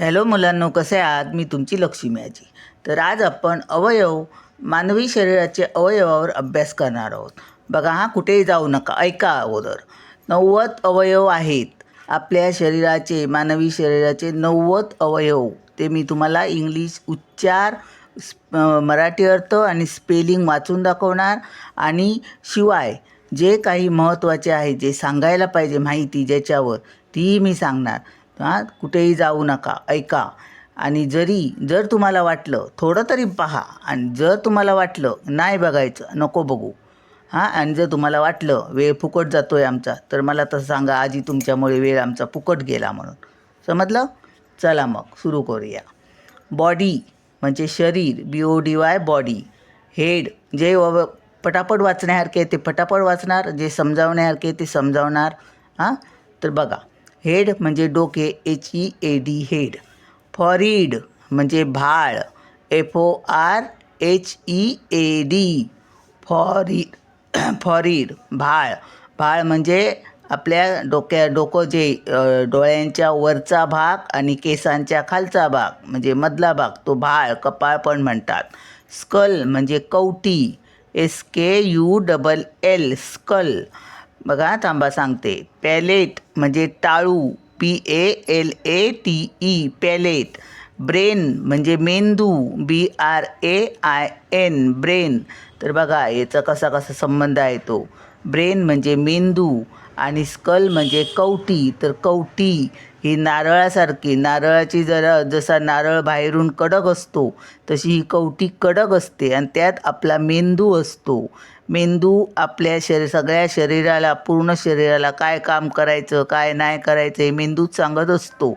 Hello मुलांनो कसे आहात? मी तुमची लक्ष्मी आजी. तर आज आपण अवयव मानवी शरीराचे अवयवावर अभ्यास करणार आहोत. बघा हा कुठेही जाऊ नका ऐका अगोदर. नव्वद अवयव आहेत. आपल्या शरीराचे मानवी शरीराचे नव्वद अवयव. ते मी तुम्हाला इंग्लिश उच्चार स्प- मराठी अर्थ आणि स्पेलिंग वाचून दाखवणार. आणि शिवाय जे काही महत्त्वाचे आहे जे सांगायला पाहिजे माहिती ज्याच्यावर तीही मी सांगणार. हां कुठेही जाऊ नका ऐका. आणि जरी जर तुम्हाला वाटलं थोडं तरी पहा. आणि जर तुम्हाला वाटलं नाही बघायचं नको बघू. हां आणि जर तुम्हाला वाटलं वेळ फुकट जातो आहे आमचा तर मला तसं सांगा आजी तुमच्यामुळे वेळ आमचा फुकट गेला म्हणून. समजलं? चला मग सुरू करूया. बॉडी म्हणजे शरीर B O D Y body head जे व पटापट वाचण्यासारखे ते पटापट वाचणार जे समजावण्यासारखे ते समजावणार. हां तर बघा. हेड म्हणजे डोके H E A D head. Forehead म्हणजे भाळ F O R H E A D fore forehead भाळ. भाळ म्हणजे आपल्या डोक्या डोकं जे डोळ्यांच्या वरचा भाग आणि केसांच्या खालचा भाग म्हणजे मधला भाग तो भाळ कपाळ पण म्हणतात. स्कल म्हणजे कवटी S K U double L skull. बघा थांबा सांगते. पॅलेट म्हणजे टाळू. P A L A T E palate brain म्हणजे मेंदू. B R A I N brain तर बघा याचा कसा कसा संबंध आहे तो. ब्रेन म्हणजे मेंदू आणि स्कल म्हणजे कवटी. तर कवटी ही नारळासारखी नारळाची जरा जसा नारळ बाहेरून कडक असतो तशी ही कवटी कडक असते आणि त्यात आपला मेंदू असतो. मेंदू आपल्या शरीर सगळ्या शरीराला पूर्ण शरीराला काय काम करायचं काय नाही करायचं हे मेंदूच सांगत असतो.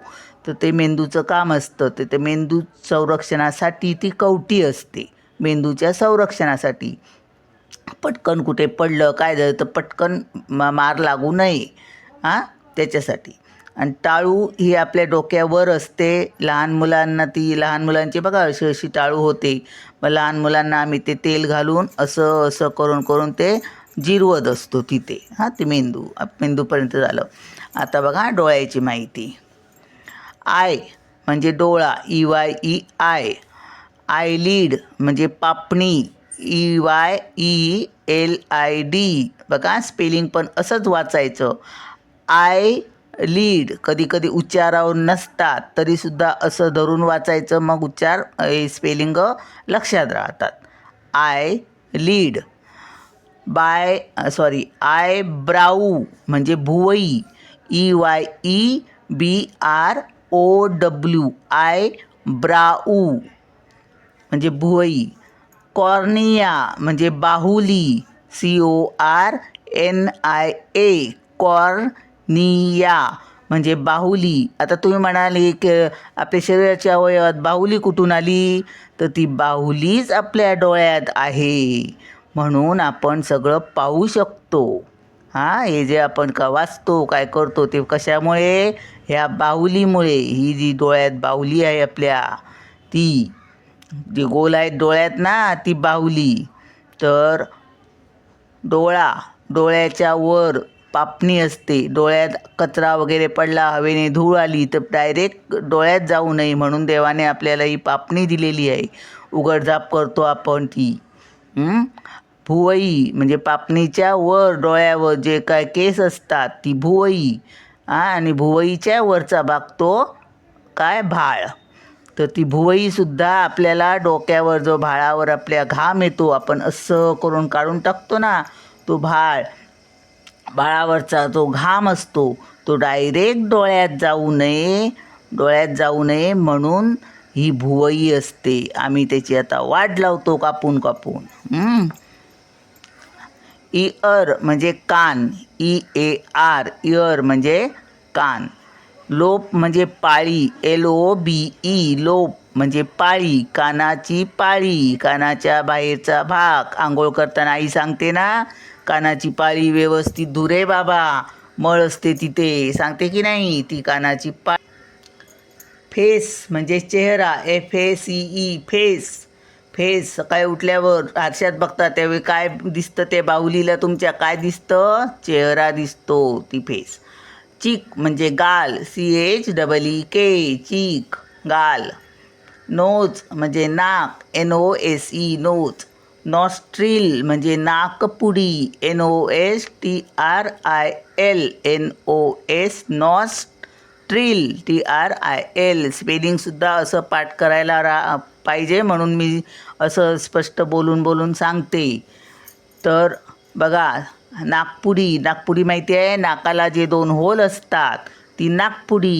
तर ते मेंदूचं काम असतं. तर ते मेंदू संरक्षणासाठी ती कवटी असते. मेंदूच्या संरक्षणासाठी. पटकन कुठे पडलं काय झालं तर पटकन मा मार लागू नये हां त्याच्यासाठी. आणि टाळू ही आपल्या डोक्यावर असते. लहान मुलांना ती लहान मुलांची बघा अशी अशी टाळू होते. मग लहान मुलांना आम्ही ते तेल घालून असं असं करून करून ते जिरवत असतो तिथे. हां ते मेंदू मेंदूपर्यंत झालं. आता बघा डोळ्याची माहिती. आय म्हणजे डोळा E Y E eye. Eyelid म्हणजे पापणी E Y E L I D बघा स्पेलिंग पण असंच वाचायचं. आय लीड कधी कधी उच्चारावर नसतात तरीसुद्धा असं धरून वाचायचं मग उच्चार हे स्पेलिंग लक्षात राहतात. Eyelid. Bye sorry eyebrow म्हणजे भुवई. E Y E B R O W eyebrow. म्हणजे भुवई कॉर्निया म्हणजे बाहुली C O R N I A cornea म्हणजे बाहुली. आता तुम्ही म्हणाले की आपल्या शरीराच्या अवयवात बाहुली कुठून आली? तर ती बाहुलीच आपल्या डोळ्यात आहे. म्हणून आपण सगळं पाहू शकतो. हां हे जे आपण का वाचतो काय करतो ते कशामुळे? ह्या बाहुलीमुळे. ही जी डोळ्यात बाहुली आहे आपल्या ती जी गोल आहेत डोळ्यात ना ती बाहुली. तर डोळा डोळ्याच्या वर पापणी असते. डोळ्यात कचरा वगैरे पडला हवेने धूळ आली तर डायरेक्ट डोळ्यात जाऊ नये म्हणून देवाने आपल्याला ही पापणी दिलेली आहे. उघडझाप करतो आपण ती. भुवई म्हणजे पापणीच्या वर डोळ्यावर जे काय केस असतात ती भुवई. आणि भुवईच्या वरचा भाग तो काय? भाळ. तर ती भुवईसुद्धा आपल्याला डोक्यावर जो भाळावर आपल्या घाम येतो आपण असं करून काढून टाकतो ना तो भाळ. भाळावरचा जो घाम असतो तो डायरेक्ट डोळ्यात जाऊ नये डोळ्यात जाऊ नये म्हणून ही भुवई असते. आम्ही त्याची आता वाट लावतो कापून कापून. इअर म्हणजे कान. ई ए आर इअर म्हणजे कान. लोप म्हणजे पाळी एल ओ बी ई लोप म्हणजे पाळी कानाची पाळी कानाच्या बाहेरचा भाग. आंघोळ करताना आई सांगते ना कानाची पाळी व्यवस्थित धुरे बाबा मळ असते तिथे. सांगते की नाही ती कानाची पा फेस म्हणजे चेहरा F A C E face. Face सकाळी उठल्यावर आरशात बघता त्यावेळी काय दिसतं ते बाहुलीला तुमच्या काय दिसतं? चेहरा दिसतो ती फेस. चीक म्हणजे गाल. C H double E K cheek. गाल. नोज म्हणजे नाक. N O S E nose. Nostril म्हणजे नाकपुडी. N O S T R I L N O S nostril. T R I L स्पेलिंगसुद्धा असं पाठ करायला रा पाहिजे म्हणून मी असं स्पष्ट बोलून बोलून सांगते. तर बघा नागपुडी नागपुडी माहिती आहे? नाकाला जे दोन होल असतात ती नागपुडी.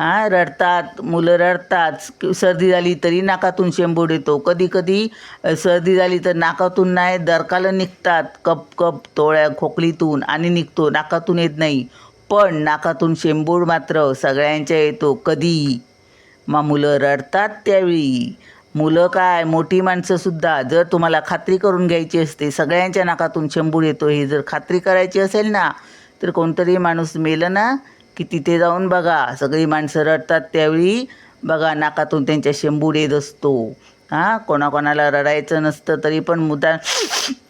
हां रडतात मुलं रडतात. सर्दी झाली तरी नाकातून शेंबूड येतो. कधी कधी सर्दी झाली तर नाकातून नाही दरकालं निघतात. कप कप तोळ्या खोकलीतून आणि निघतो. नाकातून येत नाही. पण नाकातून शेंबूड मात्र सगळ्यांच्या येतो. कधी? मग मुलं रडतात त्यावेळी. मुलं काय मोठी माणसंसुद्धा जर तुम्हाला खात्री करून घ्यायची असते सगळ्यांच्या नाकातून शेंबूड येतो हे जर खात्री करायची असेल ना तर कोणतरी माणूस मेलं ना की तिथे जाऊन बघा. सगळी माणसं रडतात त्यावेळी बघा नाकातून त्यांच्या शेंबूड येत असतो. हां कोणाकोणाला रडायचं नसतं तरी पण मुद्दा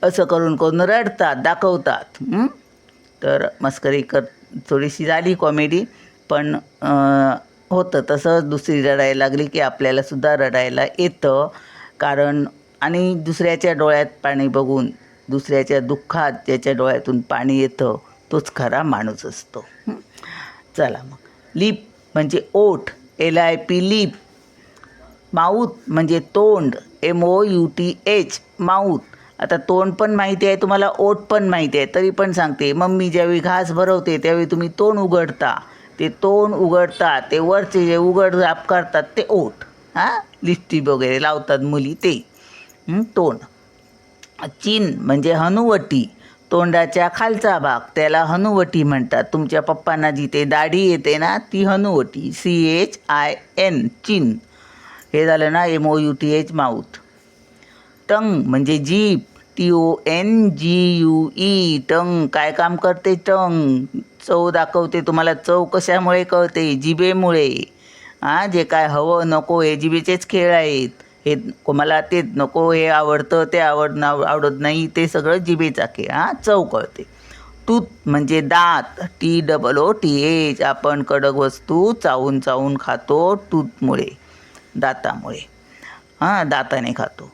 असं करून करून रडतात दाखवतात. तर मस्करी कर थोडीशी झाली कॉमेडी पण होतं. तसं दुसरी रडायला लागली की आपल्यालासुद्धा रडायला येतं. कारण आणि दुसऱ्याच्या डोळ्यात पाणी बघून दुसऱ्याच्या दुःखात ज्याच्या डोळ्यातून पाणी येतं तोच खरा माणूस असतो. चला मग. लिप म्हणजे ओठ L I P lip. Mouth म्हणजे तोंड M O U T H mouth आता तोंड पण माहिती आहे तुम्हाला ओठ पण माहिती आहे तरी पण सांगते. मम्मी ज्यावेळी घास भरवते त्यावेळी तुम्ही तोंड उघडता. ते तोंड उघडतात ते वरचे जे उघड झाप करतात ते ओठ हां? लिपस्टिक वगैरे लावतात मुली ते. तोंड. चिन म्हणजे हनुवटी तोंडाच्या खालचा भाग त्याला हनुवटी म्हणतात. तुमच्या पप्पांना जिथे दाढी येते ना ती हनुवटी. C H I N chin. हे झालं ना M O U T H mouth tongue म्हणजे jeep T O N G U E tongue. काय काम करते टंग? चव दाखवते तुम्हाला चव कशामुळे कळते? जिबेमुळे हां जे काय हवं नको हे जिबेचेच खेळ आहेत. हे मला ते नको हे आवडतं ते आवड आवडत नाही ते सगळं जिबेचा खेळ. हां चव कळते. टूथ म्हणजे दात. T double O T H आपण कडक वस्तू चावून चावून खातो टूथमुळे दातामुळे. हां दाताने खातो.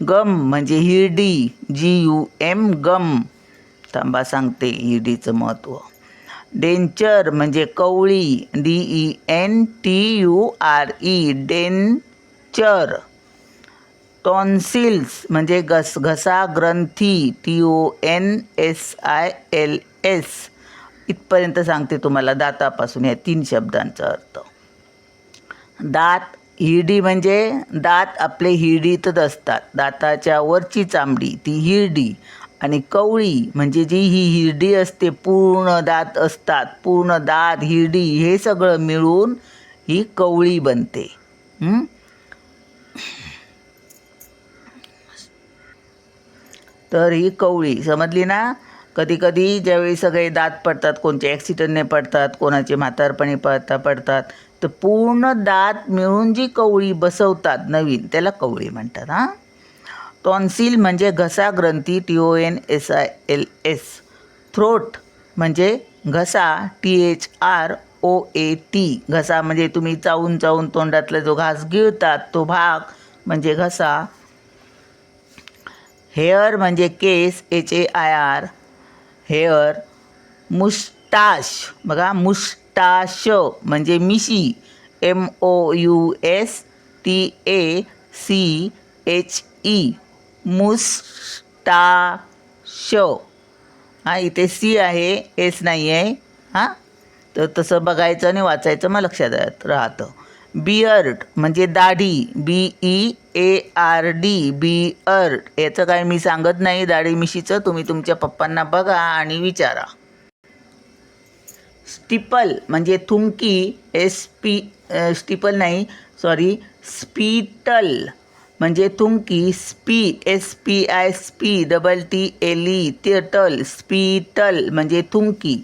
गम म्हणजे हिरडी. जी यू एम गम. थांबा सांगते हिरडीचं महत्त्व डेंचर म्हणजे कवळी D E N T U R E denture. Tonsils म्हणजे घस घसा ग्रंथी T O N S I L S इथपर्यंत सांगते तुम्हाला दातापासून या तीन शब्दांचा अर्थ. दात हिरडी म्हणजे दात आपले हिरडीतच असतात. दाताच्या वरची चामडी ती हिरडी. आणि कवळी म्हणजे जी ही हिरडी असते पूर्ण दात असतात पूर्ण दात हिरडी हे सगळं मिळून ही कवळी बनते. तर ही कवळी समजली ना? कधी कधी ज्यावेळी सगळे दात पडतात कोणचे ॲक्सिडेंटने पडतात कोणाचे म्हातारपणी पडता पडतात तर पूर्ण दात मिळून जी कवळी बसवतात नवीन त्याला कवळी म्हणतात हां? टॉन्सिल म्हणजे घसा ग्रंथी T O N S I L S throat म्हणजे घसा T H R O A T घसा म्हणजे तुम्ही चावून चावून तोंडातला जो घास गिळतात तो भाग म्हणजे घसा. हेअर म्हणजे केस H A I R hair moustache. बघा मुस्टाश म्हणजे मिशी. M O U S T A C H E moustache हां इथे सी आहे एस नाही आहे. हां? तर तसं बघायचं आणि वाचायचं मग लक्षात राहतं. बिअर्ड म्हणजे दाढी B E A R D beard याचं काय मी सांगत नाही दाढी मिशीचं तुम्ही तुमच्या पप्पांना बघा आणि विचारा. स्टिपल म्हणजे थुंकी एस पी स्टिपल नाही सॉरी स्पीटल. म्हणजे थुंकी स्पी S P I स्पी double T L E टल स्पीटल म्हणजे थुंकी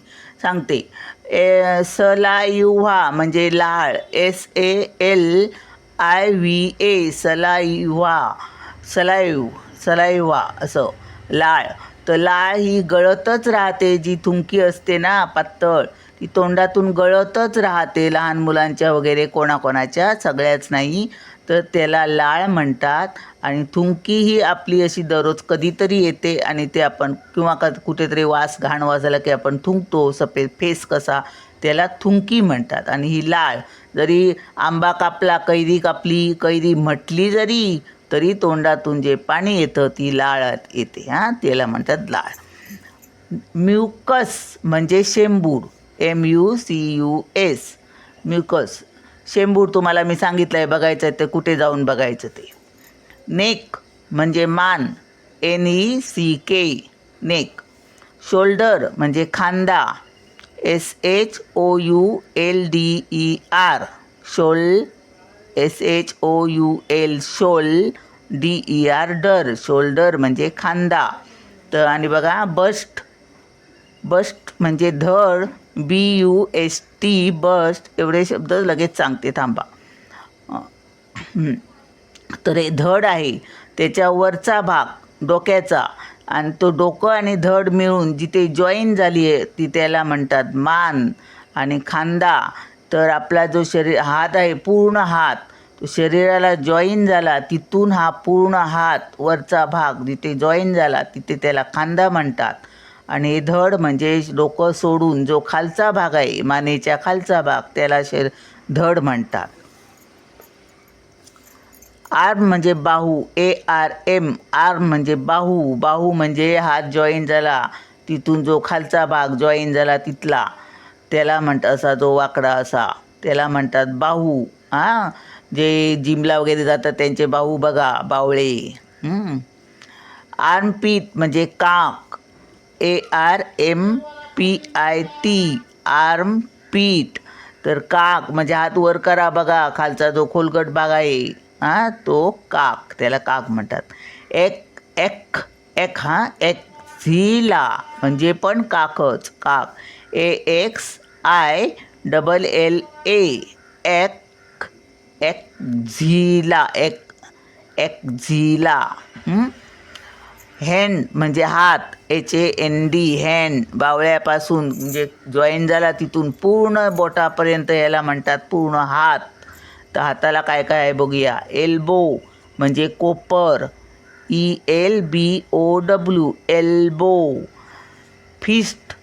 सांगते. ए सलायुव्हा म्हणजे लाळ S A L I V A saliva. सलायू saliva असं. लाळ. तर लाळ ही गळतच राहते जी थुंकी असते ना पातळ. ती तोंडातून गळतच राहते लहान मुलांच्या वगैरे कोणाकोणाच्या सगळ्याच नाही. तर त्याला लाळ म्हणतात आणि थुंकी ही आपली अशी दररोज कधीतरी येते आणि ते आपण किंवा क कुठेतरी वास घाण वाजायला की आपण थुंकतो सफेद फेस कसा त्याला थुंकी म्हणतात. आणि ही लाळ जरी आंबा कापला कैरी कापली कैरी म्हटली जरी तरी तोंडातून जे पाणी येतं ती लाळ येते. हां त्याला म्हणतात लाळ. म्युकस म्हणजे शेंबूड. M U C U S mucus. शेंबूड तुम्हाला मी सांगितलं आहे बघायचं आहे ते कुठे जाऊन बघायचं ते. नेक म्हणजे मान N E C K neck. Shoulder म्हणजे खांदा S H O U L D E R shoul S H O U L shoul D E R der. Shoulder म्हणजे खांदा. तर आणि बघा बस्ट. बस्ट म्हणजे धड. B U S T bust एवढे शब्द लगेच सांगते थांबा. तर हे धड आहे त्याच्या वरचा भाग डोक्याचा. आणि तो डोकं आणि धड मिळून जिथे जॉईन झाली आहे ती त्याला म्हणतात मान आणि खांदा. तर आपला जो शरीर हात आहे पूर्ण हात. तो शरीराला जॉईन झाला तिथून हा पूर्ण हात वरचा भाग जिथे जॉईन झाला तिथे त्याला खांदा म्हणतात. आणि धड म्हणजे डोकं सोडून जो खालचा भाग आहे मानेच्या खालचा भाग त्याला शर धड म्हणतात. आर्म म्हणजे बाहू ए आर एम आर्म म्हणजे बाहू बाहू म्हणजे हात जॉईन झाला तिथून जो खालचा भाग जॉईन झाला तिथला त्याला म्हणतात असा जो वाकडा असा त्याला म्हणतात बाहू. हां जे जिमला वगैरे जातात त्यांचे बाहू बघा बावळे. आर्मपीट म्हणजे काक A R M P I T arm pit तर काक म्हणजे हात वर करा बघा खालचा जो खोलगट भाग आहे हां तो काक त्याला काक म्हणतात. एक एक एक हां एक झिला म्हणजे पण काकच काक. A X I double L A ax axilla एक एक झिला हं? हँड म्हणजे हात H A N D hand बावळ्यापासून म्हणजे जॉईन झाला तिथून पूर्ण बोटापर्यंत याला म्हणतात पूर्ण हात. तर हाताला काय काय आहे बघूया. एल्बो म्हणजे कोपर. E L B O W elbow fist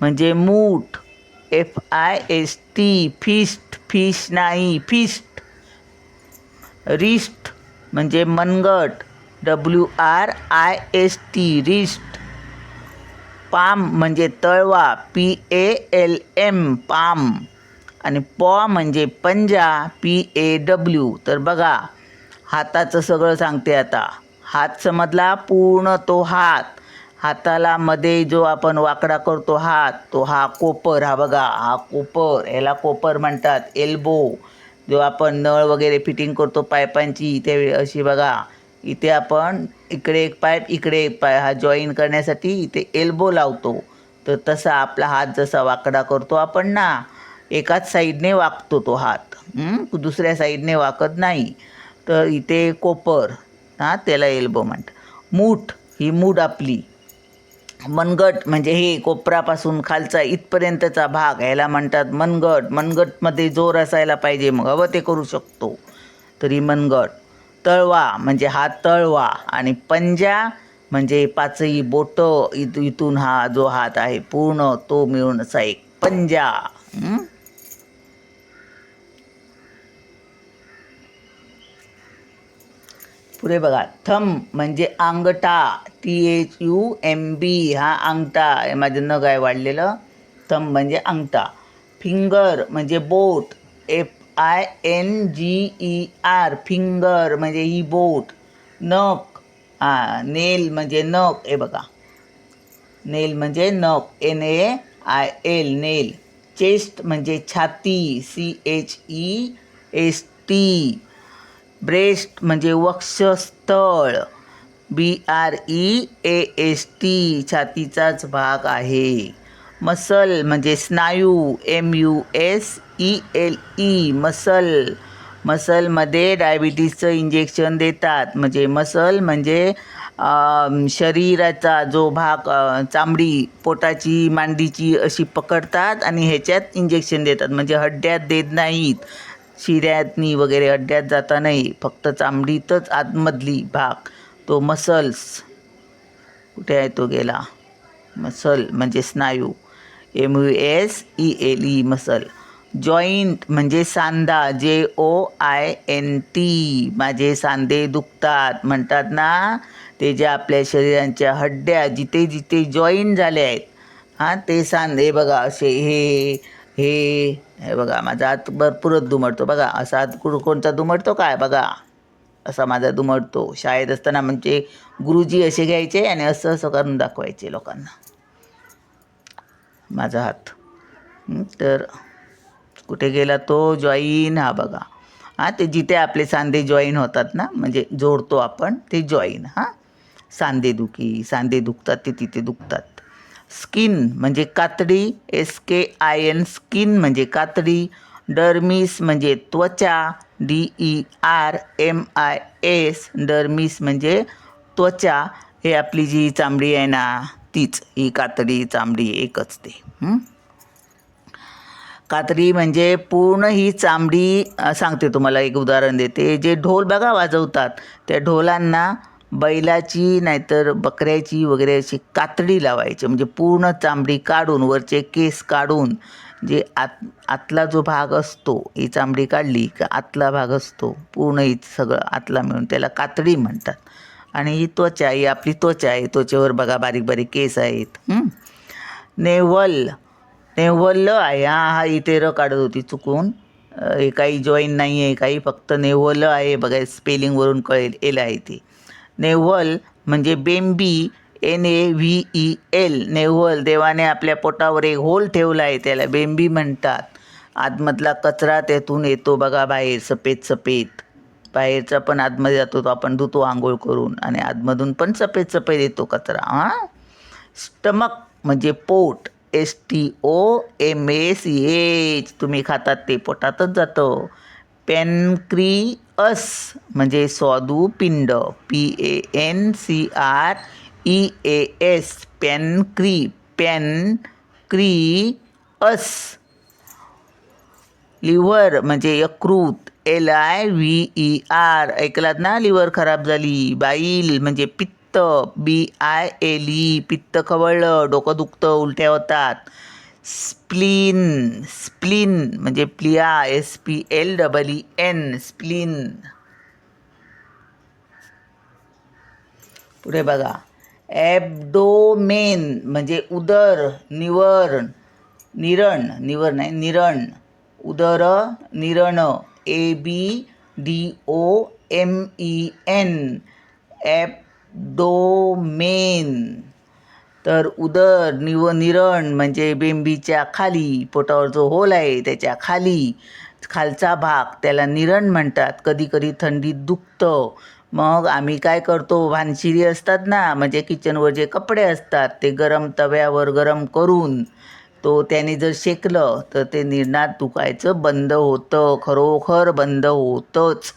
म्हणजे मूठ. F I S T fist fish नाही फिस्ट रिस्ट म्हणजे मनगट. W R I S T wrist. Palm म्हणजे तळवा P A L M palm. आणि पॉ म्हणजे पंजा पी ए डब्ल्यू. तर बघा हाताचं सगळं सांगते आता. हात समजला पूर्ण तो हात. हाताला मध्ये जो आपण वाकडा करतो हात तो हा कोपर हा बघा हा कोपर. ह्याला कोपर म्हणतात एल्बो. जो आपण नळ वगैरे फिटिंग करतो पायपांची त्यावेळी अशी बघा इथे आपण इकडे एक पाय इकडे एक पाय हा जॉईन करण्यासाठी इथे एल्बो लावतो. तर तसा आपला हात जसा वाकडा करतो आपण ना एकाच साईडने वाकतो तो हात. दुसऱ्या साईडने वाकत नाही. तर इथे कोपर हां त्याला एल्बो म्हणतात. मूठ ही मूठ आपली. मनगट म्हणजे हे कोपरापासून खालचा इथपर्यंतचा भाग ह्याला म्हणतात मनगट. मनगटमध्ये जोर असायला पाहिजे मग हवं ते करू शकतो. तरी मनगट. तळवा म्हणजे हा तळवा आणि पंजा म्हणजे पाचही बोटं इथ इथून हा जो हात आहे पूर्ण तो मिळून असा एक पंजा. पुढे बघा थम म्हणजे अंगठा T H U M B हा अंगठा हे माझं नग आहे वाढलेलं. थम म्हणजे अंगठा फिंगर म्हणजे बोट F I N G E R finger म्हणजे ही बोट नख हां नेल म्हणजे नख हे बघा. नेल म्हणजे नख N A I L nail. Chest म्हणजे छाती C H E S T. Breast म्हणजे वक्षस्थळ B R E A S T छातीचाच भाग आहे. मसल म्हणजे स्नायू M U S E L E muscle. मसलमध्ये डायबिटीजचं इंजेक्शन देतात. म्हणजे मसल म्हणजे शरीराचा जो भाग चामडी पोटाची मांडीची अशी पकडतात आणि ह्याच्यात इंजेक्शन देतात. म्हणजे हड्ड्यात देत नाहीत. शिऱ्यातनी वगैरे हड्ड्यात जाता नाही. फक्त चामडीतच आतमधली भाग. तो मसल्स. कुठे आहे तो गेला? मसल म्हणजे स्नायू. M U S E L E muscle. Joint म्हणजे सांदा जे ओ आय एन टी माझे सांधे दुखतात. म्हणतात ना ते जे आपल्या शरीरांच्या हड्ड्या जिथे जिथे जॉईन झाले आहेत. हां ते सांधे बघा असे हे हे हे बघा माझा हात भरपूरच दुमडतो बघा. असा हात कोणता दुमडतो काय बघा? असा माझा दुमडतो. शाळेत असताना म्हणजे गुरुजी असे घ्यायचे आणि असं असं करून दाखवायचे लोकांना. माझा हात. तर कुठे गेला तो जॉईन हा बघा. हां ते जिथे आपले सांधे जॉईन होतात ना म्हणजे जोडतो आपण ते जॉईन हां? सांधेदुखी सांधे दुखतात ते तिथे दुखतात. स्किन म्हणजे कातडी S K I N skin म्हणजे कातडी डर्मिस म्हणजे त्वचा D E R M I S dermis म्हणजे त्वचा. हे आपली जी चामडी आहे ना तीच ही कातडी चामडी एकच ते. कातडी म्हणजे पूर्ण ही चामडी सांगते तुम्हाला एक उदाहरण देते. जे ढोल बघा वाजवतात त्या ढोलांना बैलाची नाहीतर बकऱ्याची वगैरे अशी कातडी लावायची. म्हणजे पूर्ण चामडी काढून वरचे केस काढून जे आत आतला जो भाग असतो ही चामडी काढली का आतला भाग असतो. पूर्ण ही सगळं आतला मिळून त्याला कातडी म्हणतात. आणि ही त्वचा ही आपली त्वचा आहे. त्वचेवर बघा बारीक बारीक केस आहेत. नेवल नेवल आहे. हा हा इथे र काढत होती चुकून. हे काही जॉईन नाही आहे काही फक्त नेवल आहे. बघा स्पेलिंगवरून कळेल एल आहे ते. नेवल म्हणजे बेंबी N A V E L. Navel देवाने आपल्या पोटावर एक होल ठेवला आहे त्याला बेंबी म्हणतात. आतमधला कचरा त्यातून येतो बघा बाहेर सफेद सफेद. बाहेरचा पण आतमध्ये जातो तो आपण धुतो आंघोळ करून आणि आतमधून पण सफेद सफेद येतो कचरा हां? स्टमक म्हणजे पोट S T O M A C H तुम्ही खातात ते पोटातच जातं. पॅनक्रिअस म्हणजे स्वादुपिंड P A N C R E A S pancre pan cre as liver म्हणजे यकृत L I V E R ऐकलात ना? लिव्हर खराब झाली बाईल म्हणजे पित्त बी आय एल ई पित्त खवळलं डोकं दुखतं उलट्या होतात. स्प्लीन स्प्लीन म्हणजे plea S P L double E N spleen. पुढे बघा. ॲबडोमेन म्हणजे उदर निवरण निरण निवर नाही निरण. उदर निरण. A B D O M E N abdomen तर उदर निव निरण म्हणजे बेंबीच्या खाली पोटावर जो होल आहे त्याच्याखाली. खालचा भाग त्याला निरण म्हणतात. कधी कधी थंडीत दुखतं. मग आम्ही काय करतो? भानशिरी असतात ना म्हणजे किचनवर जे कपडे असतात ते गरम तव्यावर गरम करून तो त्याने जर शेकलं तर ते निर्णात दुखायचं बंद होतं. खरोखर बंद होतंच.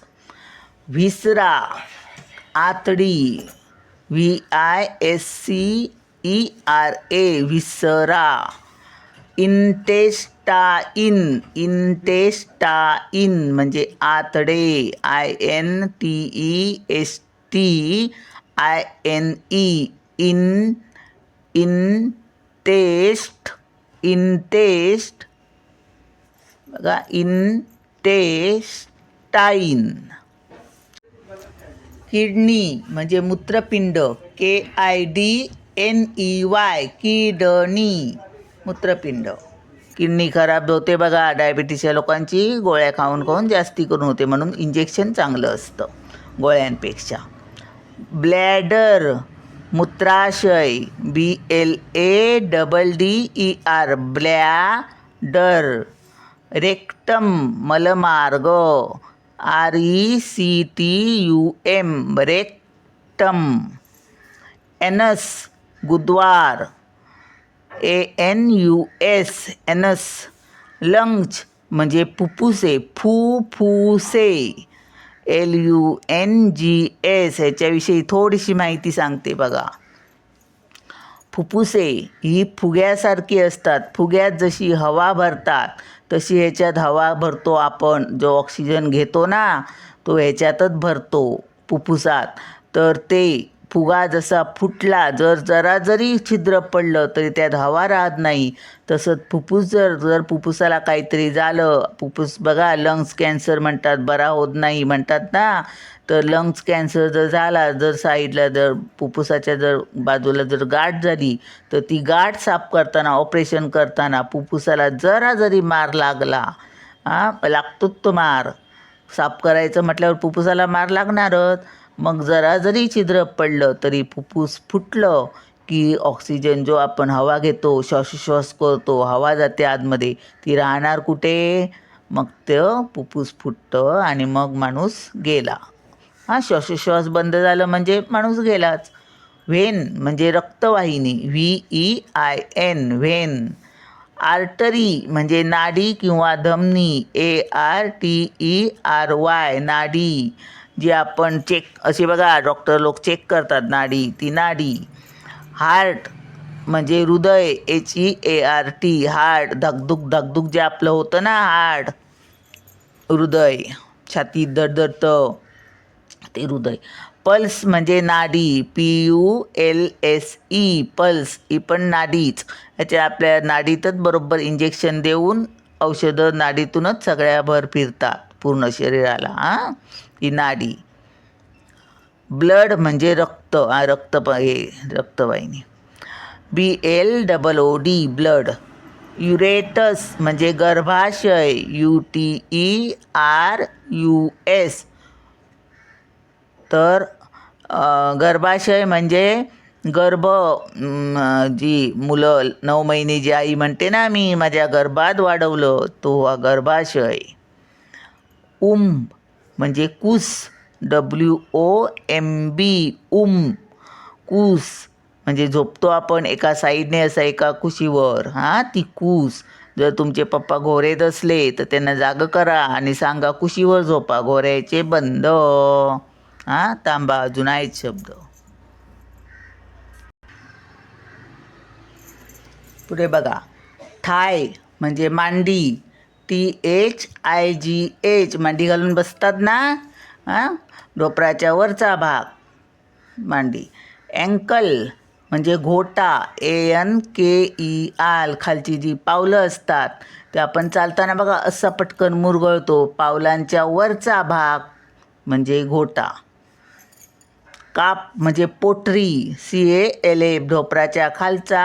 Viscera आतडी V I S C E R A viscera. Intestine intestine म्हणजे आतडे I N T E S T I N E in intest. Intest बघा इंटेस्टाइन. किडनी म्हणजे मूत्रपिंड K I D N E Y kidney मूत्रपिंड. Kidney खराब होते बघा डायबिटीसच्या लोकांची गोळ्या खाऊन खाऊन जास्ती करून होते म्हणून इंजेक्शन चांगलं असतं गोळ्यांपेक्षा. ब्लॅडर मूत्राशय B L A double D E R bladder rectum मलमार्ग R E C T U M rectum anus गुदवार A N U S anus lungs म्हणजे फुफ्फुसे फुफ्फुसे L U N G S ह्याच्याविषयी थोडीशी माहिती सांगते बघा. फुफ्फुसे ही फुग्यासारखी असतात. फुग्यात जशी हवा भरतात तशी ह्याच्यात हवा भरतो आपण. जो ऑक्सिजन घेतो ना तो ह्याच्यातच भरतो फुफ्फुसात. तर ते फुगा जसा फुटला जर जरा जरी छिद्र पडलं तरी त्यात हवा राहत नाही. तसंच फुफ्फुस जर जर फुफ्फुसाला काहीतरी झालं फुफ्फुस बघा लंग्स कॅन्सर म्हणतात बरा होत नाही म्हणतात ना. तर लंग्स कॅन्सर जर झाला जर साईडला जर फुफ्फुसाच्या जर बाजूला जर गाठ झाली तर ती गाठ साफ करताना ऑपरेशन करताना फुफ्फुसाला जरा जरी मार लागला हां लागतोच तो मार. साफ करायचं म्हटल्यावर फुफ्फुसाला मार लागणारच. मग जरा जरी छिद्र पडलं तरी फुफ्फूस फुटलं की ऑक्सिजन जो आपण हवा घेतो श्वासोश्वास करतो हवा जाते आतमध्ये ती राहणार कुठे? मग ते फुफ्फूस फुटतं आणि मग माणूस गेला. हां श्वासोश्वास बंद झालं म्हणजे माणूस गेलाच. व्हेन म्हणजे रक्तवाहिनी V E I N vein. Artery म्हणजे नाडी किंवा धमनी A R T E R Y नाडी. जी आपण चेक अशी बघा डॉक्टर लोक चेक करतात नाडी ती नाडी. हार्ट म्हणजे हृदय H E A R T heart धकधुक धकधुक जे आपलं होतं ना हार्ट हृदय छातीत धडधडतं ते हृदय. पल्स म्हणजे नाडी P U L S E pulse ही पण नाडीच. याच्या आपल्या नाडीतच बरोबर इंजेक्शन देऊन औषधं नाडीतूनच सगळ्या भर फिरतात पूर्ण शरीराला हां. इनाडी नाडी ब्लड म्हणजे रक्त रक्त हे रक्तवाहिनी. B L double O D blood. युरेटस म्हणजे गर्भाशय U T E R U S. तर गर्भाशय म्हणजे गर्भ जी मुलं नऊ महिने जी आई म्हणते ना मी माझ्या गर्भात वाढवलं तो हा गर्भाशय. उंब. म्हणजे कूस डब्ल्यू ओ एम बी उम कूस. म्हणजे झोपतो आपण एका साईडने असं एका कुशीवर. हां ती कूस. जर तुमचे पप्पा घोरेत असले तर त्यांना जाग करा आणि सांगा कुशीवर झोपा घोऱ्याचे बंद. हां तांबा अजून आहेत शब्द. पुढे बघा. थाय म्हणजे मांडी. T H I G H मांडी घालून बसतात ना? हां? ढोपराच्या वरचा भाग. मांडी. अँकल म्हणजे घोटा. ए एन के ई आल खालची जी पावलं असतात ते आपण चालताना बघा असा पटकन मुरगळतो. पावलांच्या वरचा भाग म्हणजे घोटा. काप म्हणजे पोटरी. सी ए एल ए ढोपराच्या खालचा.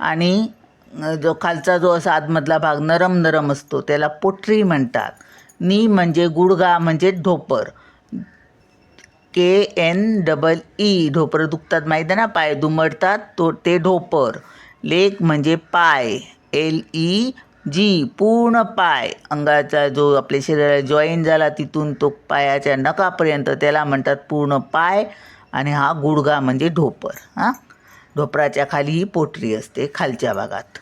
आणि जो खालचा जो असा आतमधला भाग नरम नरम असतो त्याला पोटरी म्हणतात. नी म्हणजे गुडगा म्हणजे ढोपर. के एन डबल ई ढोपर दुखतात माहीत आहे ना? पाय दुमडतात तो ते ढोपर. लेग म्हणजे पाय. एल ई जी पूर्ण पाय. अंगाचा जो आपल्या शरीराला जॉईन झाला तिथून तो पायाच्या नकापर्यंत त्याला म्हणतात पूर्ण पाय. आणि हा गुडगा म्हणजे ढोपर. हां? ढोपराच्या खाली ही पोटरी असते खालच्या भागात.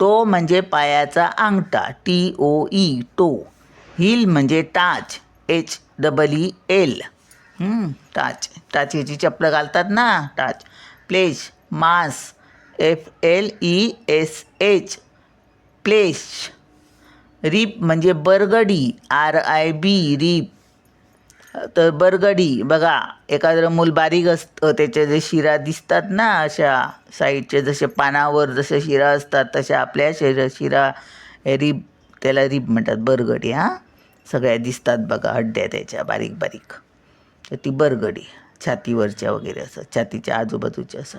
तो म्हणजे पायाचा अंगठा T O E toe. Heel म्हणजे टाच एच डबल ई एल. टाच टाचेची चप्पल घालतात ना टाच प्लेश मास F L E S H. Flesh. Rib म्हणजे बरगडी आर आय बी रीप. तर बरगडी बघा एखादं मूल बारीक असतं त्याच्या जे शिरा दिसतात ना अशा साईडचे जसे पानावर जसे शिरा असतात तशा आपल्या शरीर शिरा हे त्याला रिब म्हणतात बरगडी हां. सगळ्या दिसतात बघा हड्ड्या त्याच्या बारीक बारीक. तर ती बरगडी छातीवरच्या वगैरे असं छातीच्या आजूबाजूच्या असं.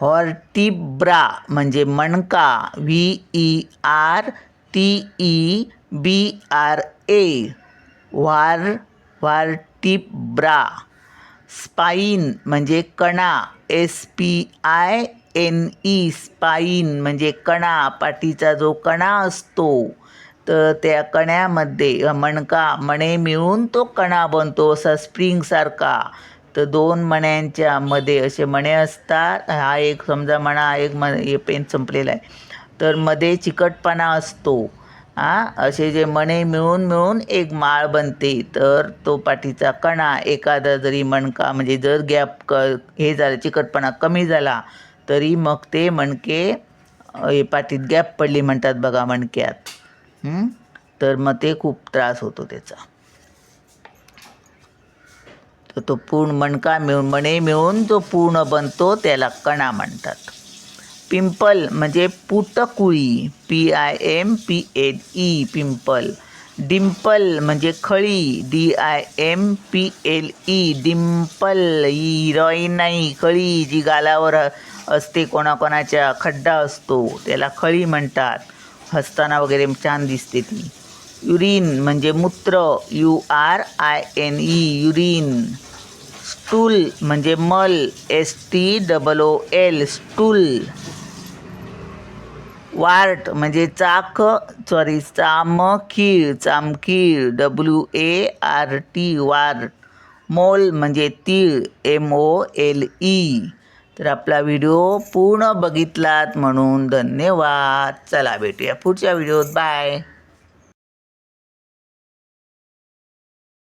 हॉर्टिब्रा म्हणजे मणका V E R T E B R A ver vertebra spine म्हणजे कणा. S P I N E spine म्हणजे कणा. पाठीचा जो कणा असतो तर त्या कण्यामध्ये मणका मणे मिळून तो कणा बनतो असा स्प्रिंगसारखा तर दोन मण्यांच्या मध्ये असे मणे असतात. हा एक समजा म्हणा एक म हे पेन संपलेला आहे. तर मध्ये चिकटपणा असतो. हा? असे जे मणे मिळून मिळून एक माळ बनते तर तो पाठीचा कणा एखादा जरी मणका म्हणजे जर गॅप क हे झालं चिकटपणा कमी झाला तरी मग ते मणके हे पाठीत गॅप पडली म्हणतात बघा मणक्यात. तर मग ते खूप त्रास होतो त्याचा. तर तो पूर्ण मणका मिळून मणे मिळून जो पूर्ण बनतो त्याला कणा म्हणतात. पिंपल म्हणजे पुटकुळी P I M P L E pimple. Dimple म्हणजे खळी D I M P L E dimple ही रॉई नाही खळी जी गालावर असते कोणाकोणाच्या खड्डा असतो त्याला खळी म्हणतात. हसताना वगैरे छान दिसते ती. युरिन म्हणजे मूत्र U R I N E urine. Stool म्हणजे मल S T double O L stool. Wart म्हणजे चाक सॉरी चामखीळ चामखीळ W A R T wart. Mole म्हणजे तीळ एम ओ एल ई तर आपला व्हिडिओ पूर्ण बघितलात म्हणून धन्यवाद. चला भेटूया पुढच्या व्हिडिओत. बाय.